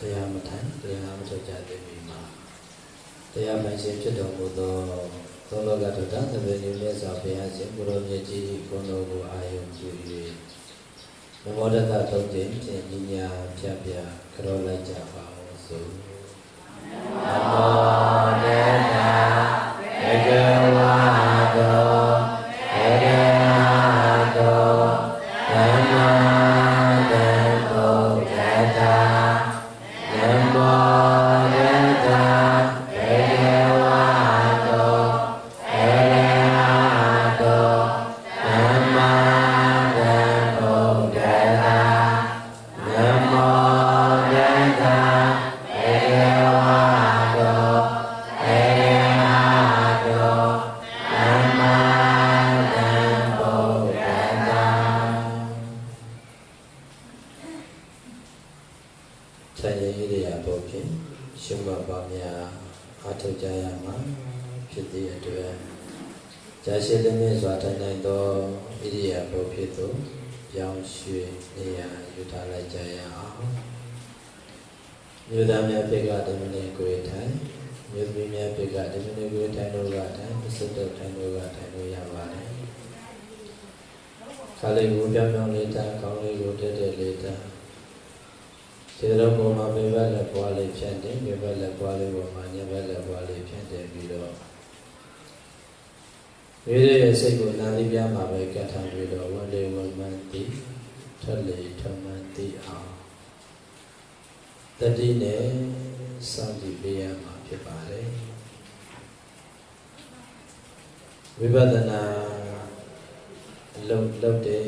တရားမထိုင်တရားမထုတ်ကြသေးမီမှာတရားပိုင်ရှင်ဖြစ်တော်မူသောသောလောကတ္တသဗ္ဗညုမြတ်စွာဘုရားရှင်ကိုရောမြတ်ကြီးကိုယ်တော်ကိုအာယုံပြု၍နမောတတသုံးခြင်းဖြင့်ညီညာဖြတ်ပြကြောလိုက်ကြပါဦးစို့နမော ဖြင့်ရှုမှတ်ပါများအားထုတ်ကြရမှာဖြစ်သည့်အတွက်ကြာရှည်လင်းစွာထိုင်နိုင်သောဣရိယာပုဖြစ်သို့ပြောင်းရွှေ့နေရာယူထားလိုက်ကြရအောင်မြို့သားများဖိတ်ကတမန်ကိုယ်ထိုင်မြို့သမီးများဖိတ်ကတမန်ကိုယ်ထိုင်လို့ကထိုင်ပစ္စတုထိုင်လို့ကထိုင်လို့ရပါတယ်ခါလေးကိုပြောင်းပြောင်းလေးထားခေါင်းလေးကိုတက်တက်လေးထား ခြေတော်ပေါ်မှာပြဘက်လက်ပွားလေးဖြတ်တယ်ပြဘက်လက်ပွားလေးပေါ်မှာညဘက်လက်ပွားလေးဖြတ်တယ်ပြီးတော့ဝိရိယစိတ်ကိုနာလိပြားမှာပဲကတ်ထားပြီးတော့ဝန်လေးဝန်မှန်တိထွက်လေထွက်မှန်တိအောင်တတိနဲ့စောင့်ကြည့်ပေးရမှာဖြစ်ပါတယ်ဝိပဿနာအလုံးလုံးတယ်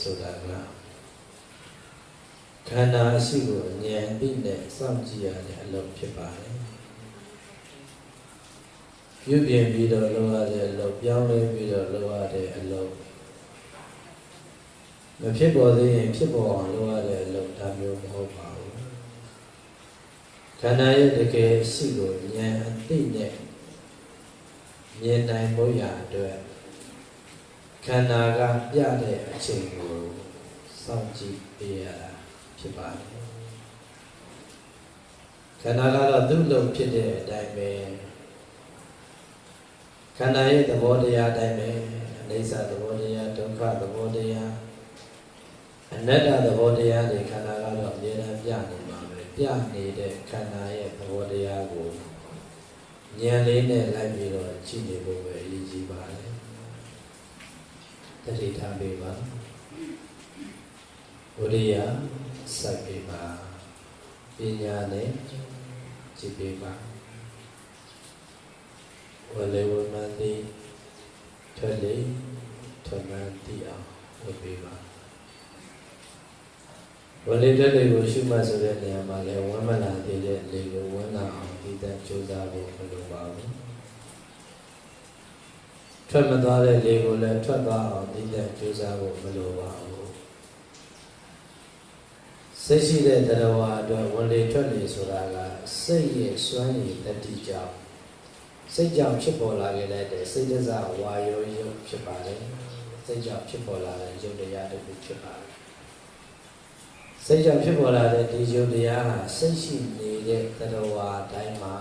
ဆိုတာက ခန္ဓာအရှိကိုအဉာဏ်သိနဲ့စောင့်ကြည့်ရတဲ့အလုပ်ဖြစ်ပါတယ်ပြုပြင်ပြီးတော့လုပ်ရတဲ့အလုပ်ပြောင်းလဲပြီးတော့လုပ်ရတဲ့အလုပ်မဖြစ်ပေါ်သေးရင်ဖြစ်ပေါ်အောင်လုပ်ရတဲ့အလုပ်ဒါမျိုးမဟုတ်ပါဘူးခန္ဓာရဲ့တကယ်အရှိကိုဉာဏ်အသိနဲ့မြင်နိုင်ဖို့ရအတွက်ခန္ဓာကပြတဲ့အချိန်ကိုစောင့်ကြည့်ပေးရတာ ဖြစ်ပါတယ်ခန္ဓာကတော့သူ့လုံဖြစ်တဲ့အတိုင်းပဲခန္ဓာရဲ့သဘောတရားအတိုင်းပဲအိဋ္ဌသဘောတရားဒုက္ခသဘောတရားအနတ္တသဘောတရားတွေခန္ဓာကတော့အမြဲတမ်းပြနေမှာပဲပြနေတဲ့ခန္ဓာရဲ့သဘောတရားကိုဉာဏ်လေးနဲ့လိုက်ပြီးတော့ကြည့်နေဖို့ပဲအရေးကြီးပါတယ်တတိထားပေးပါဝိရိယ စိုက်ပေးပါပညာနဲ့ကြည့်ပေးပါဝလေဝမန္တိထွက်လေထွက်မှန်တိအောင်လုပ်ပေးပါဝလေထွက်လေကိုရှုမှတ်ဆိုတဲ့နေရာမှာလည်းဝမ်းမလာသေးတဲ့လေကိုဝမ်းလာအောင်ဒီသက်ကြိုးစားဖို့မလိုပါဘူးထွက်မသွားတဲ့လေကိုလည်းထွက်သွားအောင်ဒီသက်ကြိုးစားဖို့မလိုပါဘူး စိတ်ရှိတဲ့တရားဝါအတွက်ဝင်လေထွက်လေဆိုတာကစိတ်ရဲ့စွမ်းရည်တတိကြောင့်စိတ်ကြောင့်ဖြစ်ပေါ်လာခဲ့တဲ့စိတ်တစားဝါယောယုတ်ဖြစ်ပါတယ်စိတ်ကြောင့်ဖြစ်ပေါ်လာတဲ့ယုတ်တရားတစ်ခုဖြစ်ပါတယ်စိတ်ကြောင့်ဖြစ်ပေါ်လာတဲ့ဒီယုတ်တရားဟာစိတ်ရှိနေတဲ့တရားဝါတိုင်းမှာ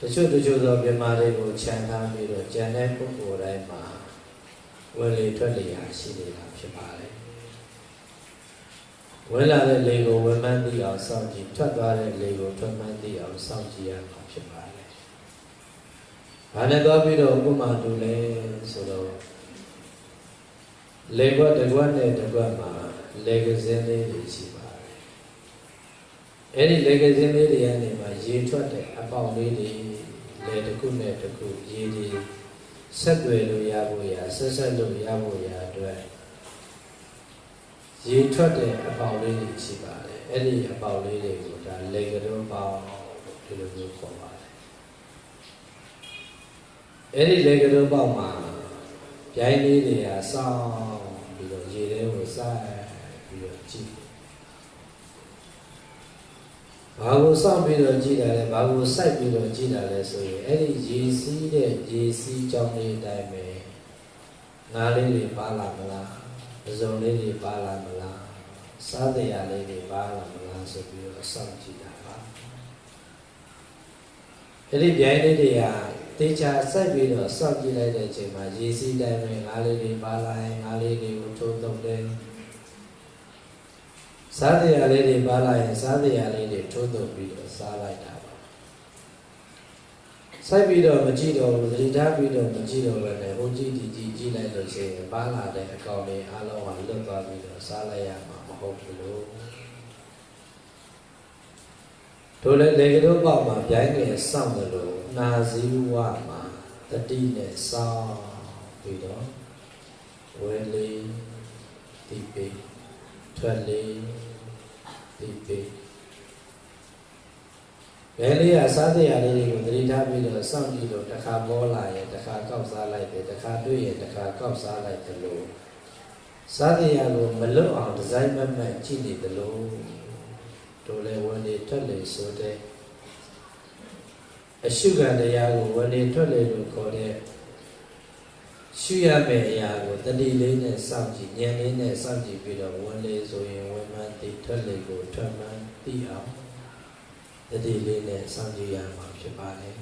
တချို့တချို့သောပြမာတွေကိုခြံထားပြီးတော့ဉာဏ်တဲ့ပုဂ္ဂိုလ်တိုင်းမှာဝင်လေထွက်လေဟာရှိနေတာဖြစ်ပါတယ် ဝင်လာတဲ့လေကိုဝင်မှန်းသိအောင်စောင့်ကြည့်ထွက်သွားတဲ့လေကိုထွက်မှန်းသိအောင်စောင့်ကြည့်ရမှာဖြစ်ပါတယ်။ဘာနဲ့သွားပြီးတော့ဥပမာတူလဲဆိုတော့လေကွက်တစ်ကွက်နဲ့တစ်ကွက်မှာလေကစင်းလေးတွေရှိပါတယ်။အဲ့ဒီလေကစင်းလေးတွေကနေမှရေထွက်တဲ့အပေါက်လေးတွေလေတစ်ခုနဲ့တစ်ခုရေတွေဆက်သွယ်လို့ရဖို့ရဆက်ဆက်လို့ရဖို့ရအတွက် ရေထွက်တဲ့အပေါက်လေးတွေရှိပါတယ်အဲ့ဒီအပေါက်လေးတွေကိုဒါလေကတုံးပေါက်ဒီလိုမျိုးခေါ်ပါတယ်အဲ့ဒီလေကတုံးပေါက်မှာပြိုင်းလေးတွေကစောင်းပြီးတော့ရေထဲကိုစိုက်ပြီးတော့ကြည့်ဘာကိုစောင့်ပြီးတော့ကြည့်တာလဲဘာကိုစိုက်ပြီးတော့ကြည့်တာလဲဆိုရင်အဲ့ဒီရေစီးတဲ့ရေစီးကြောင်းလေးအတိုင်းပဲငါးလေးတွေပါလာမလားပ စုံလေးတွေပါလာမလားစားတရားလေးတွေပါလာမလားဆိုပြီးတော့စောင့်ကြည့်တာပါအဲ့ဒီပြိုင်လေးတွေကတေချာစိုက်ပြီးတော့စောင့်ကြည့်လိုက်တဲ့အချိန်မှာရေစီးတိုင်းပဲငါးလေးတွေပါလာရင်ငါးလေးတွေကိုထုံးသုံးတယ်စားတရားလေးတွေပါလာရင်စားတရားလေးတွေထုံးသုံးပြီးတော့စားလိုက်တာပါ စိုက်ပြီးတော့မကြည့်တော့ဘူးသတိထားပြီးတော့မကြည့်တော့ဘဲနဲ့ဟိုကြည့်ဒီကြည့်ကြည့်လိုက်လို့ရှိရင်ပါလာတဲ့အကောင်တွေအလုံးဟာလွတ်သွားပြီးတော့စားလိုက်ရမှာမဟုတ်ဘူးလို့တို့လည်းလေကလေးပေါက်မှာပြိုင်းငယ်စောင့်တယ်လို့နာဇီဝမှာတတိနဲ့စောင့်ပြီးတော့ဝဲလေးဒီပေထွက်လေးဒီပေ ဘယ်လေးကစားတရားလေးတွေကိုသတိထားပြီးတော့စောင့်ကြည့်လို့တစ်ခါပေါ်လာရင်တစ်ခါကောက်စားလိုက်တယ်တစ်ခါတွေ့ရင်တစ်ခါကောက်စားလိုက်တယ်လို့စားတရားကိုမလွတ်အောင်ဒီဇိုင်းမမတ်ကြည့်နေတယ်လို့တို့လည်းဝန်နေထွက်လေဆိုတဲ့အရှုခံတရားကိုဝန်နေထွက်လေလို့ခေါ်တဲ့ရှုရမယ့်အရာကိုတတိလေးနဲ့စောင့်ကြည့်ဉာဏ်လေးနဲ့စောင့်ကြည့်ပြီးတော့ဝန်လေဆိုရင်ဝန်မှန်သိထွက်လေကိုထွက်မှန်သိအောင် တတိလေးနဲ့စောင့်ကြည့်ရမှာဖြစ်ပါတယ်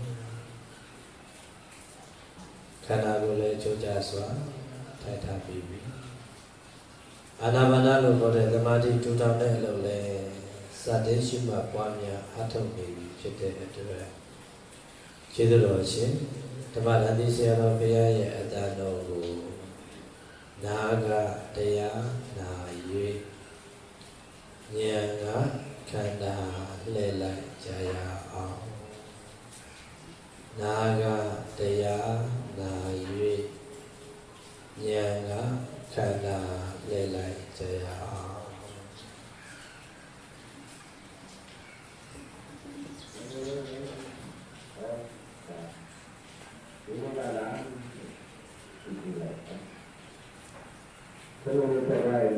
ခန္ဓာကိုယ်လည်းကြိုးကြစွာထိုက်ထားပြီးပြီအာနာပါနလို့ခေါ်တဲ့သမာဓိထူထောင်တဲ့အလုပ်လဲစတဲ့ရှိမှပွားများအထောက်နေပြီဖြစ်တဲ့အတွက်ကျေးဇူးတော်ရှင်ဓမ္မရန်တိဆရာတော်ဘုရားရဲ့အတ္တတော်ကိုနာဂတရားနာ၍ဉာဏ်ကခန္ဓာလှည့်လိုက်ကြရအောင်နာဂတရားနာ၍ဉာဏ်ကခန္ဓာလှည့်လိုက် Jaya Om. Naga Daya Na Yui Nyana Kana Lelai Jaya Om. Thank you.